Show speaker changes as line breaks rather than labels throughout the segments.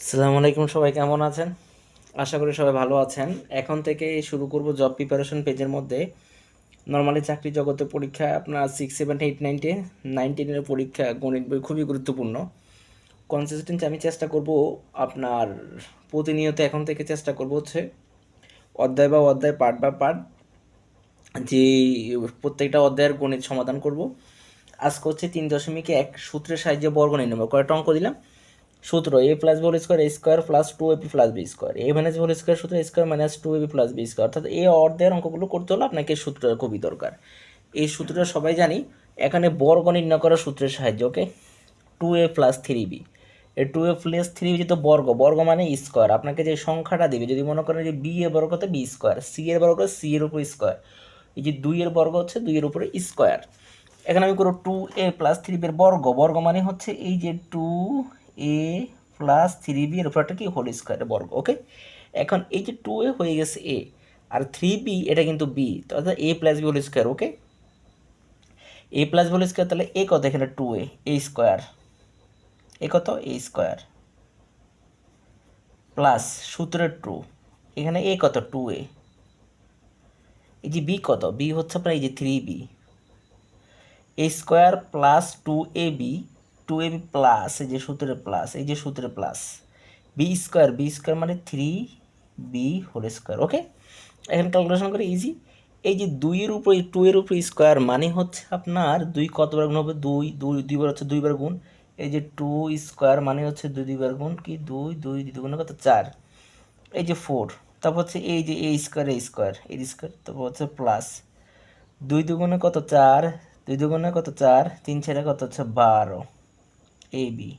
আসসালামু আলাইকুম, সবাই কেমন আছেন? আশা করি সবাই ভালো আছেন। এখন থেকে শুরু করব জব প্রিপারেশন পেজের মধ্যে। নর্মালি চাকরি জগতে পরীক্ষা আপনার six seven eight nine ten nine পরীক্ষা গণিত বই খুবই গুরুত্বপূর্ণ। কনসিস্টেন্সি আমি চেষ্টা করব আপনার প্রতিনিয়ত এখন থেকে চেষ্টা করব হচ্ছে অধ্যায় বা অধ্যায় পার্ট বা পার্ট যে প্রত্যেকটা অধ্যায়ের গণিত সমাধান করব। আজকে হচ্ছে তিন দশমিক এক সূত্রের সাহায্যে বর্গ নির্ণয় কয়টা অঙ্ক দিলাম? সূত্র A plus B square A square plus two A B plus B square A minus whole square সূত্র A square minus two A B plus B square অর্থাৎ এই অর্ধের অঙ্কগুলো করতে হলে আপনাকে সূত্রটা খুবই দরকার। এই সূত্রটা সবাই জানি, এখানে বর্গ নির্ণয় করার সূত্রের সাহায্য okay two A plus three B A two A plus three B যেহেতু বর্গ বর্গ মানে স্কোয়ার আপনাকে যে সংখ্যাটা দিবে, যদি মনে করেন যে বি এর বর্গ হতে বি স্কোয়ার সি এর বর্গ সি এর উপর স্কোয়ার এই যে দুই এর বর্গ হচ্ছে দুই এর উপরে স্কোয়ার এখানে আমি করব টু এ প্লাস থ্রি এর বর্গ। বর্গ মানে হচ্ছে এই যে two A plus three B এর উপর একটা কি হোল স্কোয়ারের বর্গ ওকে এখন এই যে টু এ হয়ে গেছে এ আর থ্রি বি এটা কিন্তু বি অর্থাৎ A plus B whole square okay A plus B whole square তাহলে এ কত এখানে two A A square A কত? এ স্কোয়ার প্লাস সূত্রের টু এখানে এ কত? টু এ এই যে বি কত? বি হচ্ছে আপনার এই যে three B A square plus two A B two A B plus, এই যে সূত্রের প্লাস, এই যে সূত্রের plus, B square B square মানে three B whole square, okay? এখন ক্যালকুলেশন করে ইজি এই যে দুইয়ের উপর টু এর উপর স্কোয়ার মানে হচ্ছে আপনার দুই কতবার গুণ হবে? দুই দুই দুইবার হচ্ছে দুইবার গুণ। এই যে টু স্কোয়ার মানে হচ্ছে দুই দুইবার গুণ কি? দুই দুই দুই গুণ কত? চার। এই যে ফোর, তারপর হচ্ছে এই যে এ স্কোয়ার এ স্কোয়ার এই স্কোয়ার, তারপর হচ্ছে প্লাস। দুই দুগুণে কত? চার, দুই দুগুণে কত? চার, তিন ছেড়ে কত? হচ্ছে বারো। এ বি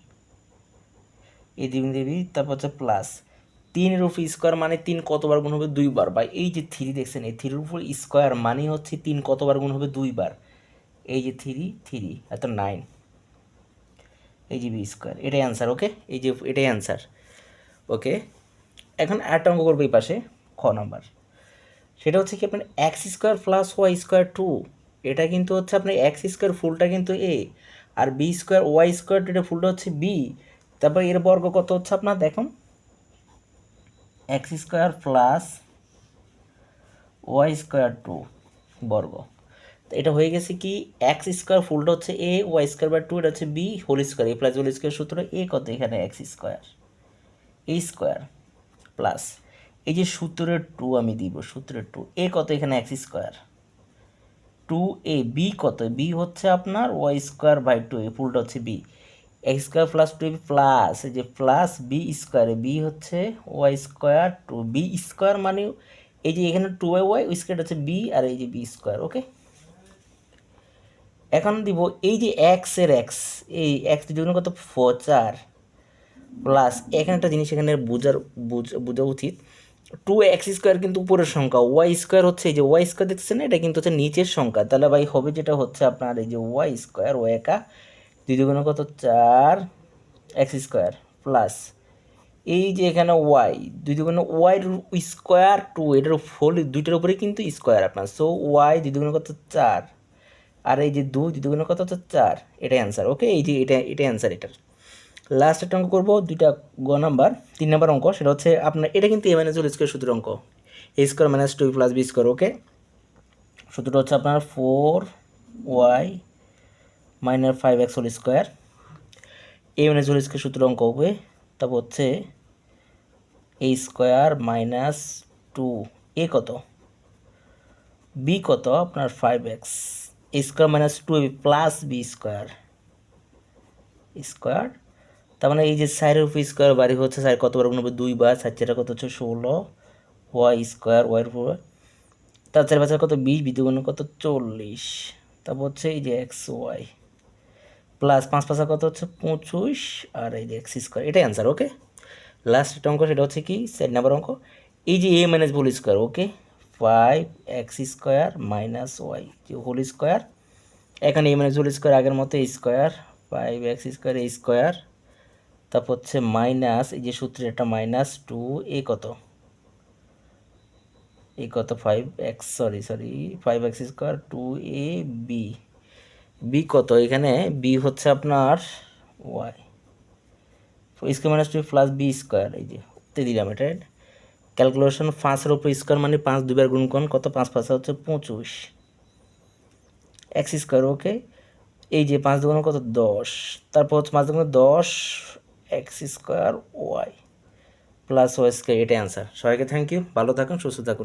এ দিবি দেবি তারপর হচ্ছে প্লাস তিনের উপর স্কোয়ার মানে তিন কতবার গুণ হবে? দুইবার। বা এই যে থ্রি দেখছেন, এই থ্রির উপর স্কোয়ার মানে হচ্ছে তিন কতবার গুণ হবে? দুইবার। এই যে থ্রি থ্রি এত নাইন এই যে বি স্কোয়ার এটাই অ্যান্সার ওকে এই যে, এটাই অ্যান্সার ওকে এখন একটা অঙ্ক করব এই পাশে, খ নাম্বার। সেটা হচ্ছে কি আপনার x square plus y square two এটা কিন্তু হচ্ছে আপনার এক্স স্কোয়ার ফুলটা কিন্তু এ আর বি স্কোয়ার ওয়াই স্কোয়ার এটা ফুলটা হচ্ছে বি তারপর এর বর্গ কত হচ্ছে আপনার? দেখুন। X square plus y square two বর্গ। এটা হয়ে গেছে কি? এক্স স্কোয়ার ফুলটা হচ্ছে a y square by two এটা হচ্ছে b whole square a plus whole square সূত্র এ কত এখানে? X square a square plus এই যে সূত্রের টু আমি দিব, সূত্রের টু এ কত এখানে? X square two a b কত? বি হচ্ছে আপনার y square by two a ফুলটা হচ্ছে b x square plus two plus এই যে প্লাস বি স্কোয়ারে বি হচ্ছে y square two b square মানে এই যে এখানে টু ওয়াই ওয়াই স্কোয়ার হচ্ছে বি আর এই যে বি স্কোয়ার ওকে এখন দিব এই যে এক্সের এক্স এই এক্স দুজন কত? ফোর চার। প্লাস এখানে একটা জিনিস এখানে বোঝার, বুঝ- বোঝা উচিত। টু এক্স স্কোয়ার কিন্তু উপরের সংখ্যা ওয়াই স্কোয়ার হচ্ছে এই যে ওয়াই স্কোয়ার দেখছেন এটা কিন্তু হচ্ছে নিচের সংখ্যা। তাহলে ভাই হবে যেটা হচ্ছে আপনার এই যে ওয়াই স্কোয়ার ওয়াই একা দুই দুগুণে কত? চার এক্স স্কোয়ার প্লাস এই যে এখানে ওয়াই দুই দুগুণে ওয়াই স্কোয়ার টু এটার ফোল দুইটার উপরে কিন্তু স্কোয়ার আপনার। সো ওয়াই দুই দুগুণে কত? চার। আর এই যে দুই দুই দুগুণে কত? হচ্ছে চার। এটাই অ্যান্সার ওকে এই যে এটা, এটাই অ্যান্সার এটার। লাস্ট একটা অঙ্ক করব, দুইটা গ নাম্বার, তিন নাম্বার অঙ্ক, সেটা হচ্ছে আপনার, এটা কিন্তু এ মাইনাস হোল স্কোয়ার সূত্রের অঙ্ক। A square minus two plus b square okay সূত্রটা হচ্ছে আপনার four y minus five x whole square a minus whole square সূত্র অঙ্ক হবে তারপর হচ্ছে a square minus two a কত? বি কত? আপনার five x a square minus two plus b square square তার মানে এই যে সাইডের উপর স্কোয়ার বাড়ি হচ্ছে সাইড কতবার গুণ হবে দুইবার সাইড চারটা কত হচ্ছে? ষোলো। ওয়াই স্কোয়ার ওয়াইয়ের উপর তার চার পাঁচের কত? বিশ বিদ্যুৎ কত? চল্লিশ। তারপর হচ্ছে এই যে এক্স, ওয়াই। প্লাস পাঁচ পাঁচা কত হচ্ছে? পঁচিশ। আর এই যে এক্স স্কোয়ার, এটাই অ্যান্সার ওকে লাস্ট একটা অঙ্ক, সেটা হচ্ছে কি? সেট নাম্বার অঙ্ক। এই যে a minus whole square okay five x square minus y যে হোল স্কোয়ার এখানে এ মাইনাস হোল স্কোয়ার আগের মতো square five x square a square তারপর হচ্ছে মাইনাস, এই যে সূত্রে একটা মাইনাস টু, এ কত? এ কত? Five x sorry sorry five x square two a b b কত? এখানে বি হচ্ছে আপনার y square minus two plus b square এই যে উত্তে দিলাম এটা ক্যালকুলেশন পাঁচের উপর স্কোয়ার মানে পাঁচ দুবার গুণ করুন কত? পাঁচ পাঁচ হচ্ছে পঁচুশ। এক্স স্কোয়ার ওকে এই যে পাঁচ দুগুণ কত? দশ। তারপর হচ্ছে পাঁচ দুগুণ দশ। X square y plus y square এটা অ্যান্সার সবাইকে থ্যাংক ইউ ভালো থাকুন, সুস্থ থাকুন।